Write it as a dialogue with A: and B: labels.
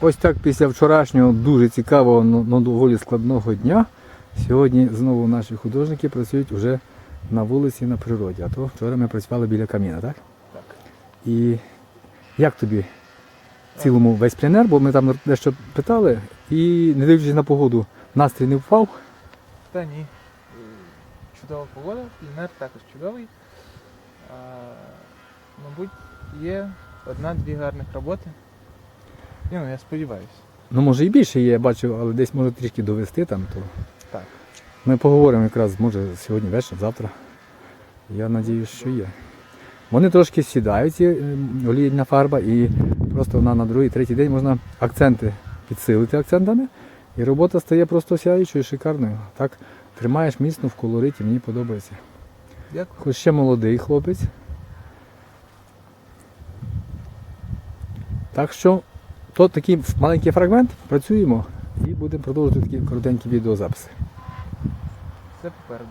A: Ось так після вчорашнього дуже цікавого, але доволі складного дня. Сьогодні знову наші художники працюють вже на вулиці на природі. А то вчора ми працювали біля каміна, так?
B: Так.
A: І як тобі в цілому весь пленер, бо ми там дещо питали, і не дивлячись на погоду, настрій не впав.
B: Та ні. Чудова погода, пленер також чудовий. А, мабуть, є одна-дві гарних роботи. Ні, ну я сподіваюся.
A: Ну, може і більше є, я бачив, але десь може трішки довести там, то
B: Так.
A: ми поговоримо якраз, може, сьогодні вечір, завтра. Я сподіваюся, що є. Вони трошки сідають, ці е, олійна фарба, і просто на, на другий, третій день можна акценти підсилити акцентами, і робота стає просто сяючою, шикарною. Так, тримаєш міцно в колориті, мені подобається.
B: Дякую.
A: Хоч ще молодий хлопець. Так що, то такий маленький фрагмент, працюємо і будемо продовжувати такі коротенькі відеозаписи.
B: Все попереду.